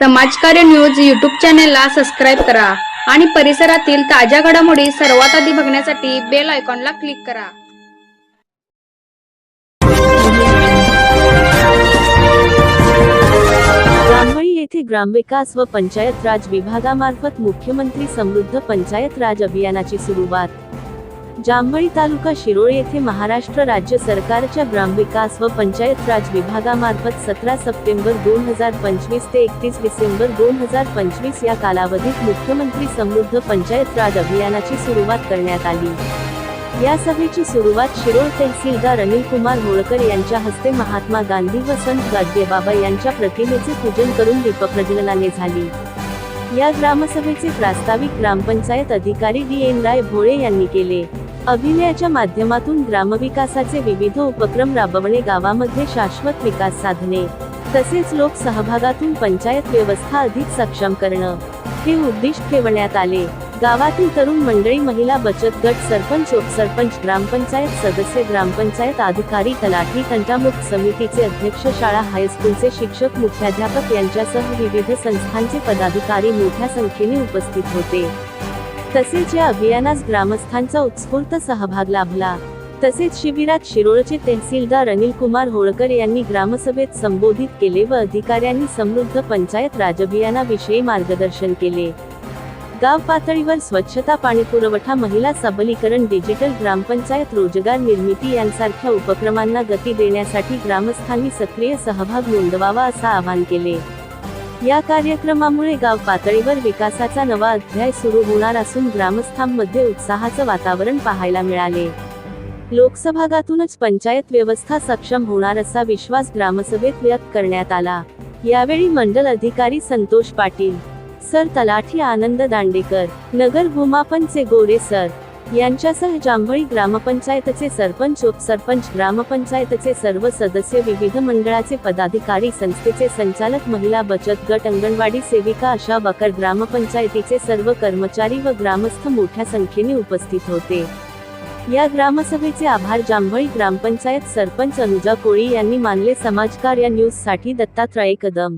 समाजकार्य news YouTube चॅनेलला subscribe करा आणि परिसरातील ताज्या घडामोडी सर्वात आधी बघण्यासाठी बेल आयकॉनला क्लिक करा. जांभळी येथे ग्रामविकास व पंचायत राज विभागामार्फत मुख्यमंत्री समृद्ध पंचायत राज अभियानाची सुरुवात. जांभळी तालुका शिरोळ येथे महाराष्ट्र राज्य सरकारच्या ग्रामविकास व पंचायत राज विभागामार्फत सतरा सप्टेंबर दोन हजार पंचवीस ते एकतीस डिसेंबर दोन हजार पंचवीस या कालावधीत मुख्यमंत्री समृद्ध पंचायत राज अभियानाची सुरुवात करण्यात आली. या सभेची सुरुवात शिरोळ तहसीलदार अनिल कुमार होळकर यांच्या हस्ते महात्मा गांधी व संत गाडगेबाबा यांच्या प्रतिमेचे पूजन करून दीपप्रज्वलनाने झाली. या ग्रामसभेचे प्रास्ताविक ग्रामपंचायत अधिकारी डी एन राय भोळे यांनी केले. अभिनयाच्या माध्यमातून ग्रामविकासाचे विविध उपक्रम राबवणे गावामध्ये शाश्वत विकास साधणे तसेच लोक सहभागातून पंचायत व्यवस्था अधिक सक्षम करणं हे उद्दिष्ट ठेवण्यात आले. गावातील तरुण मंडळी महिला बचत गट सरपंच उपसरपंच ग्रामपंचायत सदस्य ग्रामपंचायत अधिकारी तलाठी कंटामुक्त समितीचे अध्यक्ष शाळा हायस्कूलचे शिक्षक मुख्याध्यापक यांच्यासह विविध संस्थांचे पदाधिकारी मोठ्या संख्येने उपस्थित होते. तसेच या अभियानास ग्रामस्थांचा उत्स्फूर्त सहभाग लाभला. तसेच शिबिरात शिरोळचे तहसीलदार अनिल कुमार होळकर यांनी ग्रामसभेत संबोधित केले व अधिकाऱ्यांनी समृद्ध पंचायत राज अभियानाविषयी मार्गदर्शन केले. गाव पातळीवर स्वच्छता पाणीपुरवठा महिला सबलीकरण डिजिटल ग्रामपंचायत रोजगार निर्मिती यांसारख्या उपक्रमांना गती देण्यासाठी ग्रामस्थांनी सक्रिय सहभाग नोंदवावा असं आवाहन केले. या कार्यक्रमामुळे गाव पातळीवर विकासाचा नवा अध्याय सुरू होणार असून ग्रामस्थांमध्ये उत्साहाचं वातावरण पाहायला मिळाले. लोकसभागातूनच पंचायत व्यवस्था सक्षम होणार असा विश्वास ग्रामसभेत व्यक्त करण्यात आला. यावेळी मंडल अधिकारी संतोष पाटील सर तलाठी आनंद दांडेकर नगर भूमापनचे गोरे सर यांच्यासह जांभळी ग्रामपंचायतचे सरपंच उपसरपंच ग्रामपंचायतचे सर्व सदस्य विविध मंडळाचे पदाधिकारी संस्थेचे संचालक महिला बचत गट अंगणवाडी सेविका अशा बकर ग्रामपंचायतीचे सर्व कर्मचारी व ग्रामस्थ मोठ्या संख्येने उपस्थित होते. या ग्रामसभेचे आभार जांभळी ग्रामपंचायत सरपंच अनुजा कोळी यांनी मानले. समाजकार्य न्यूजसाठी दत्तात्रय कदम.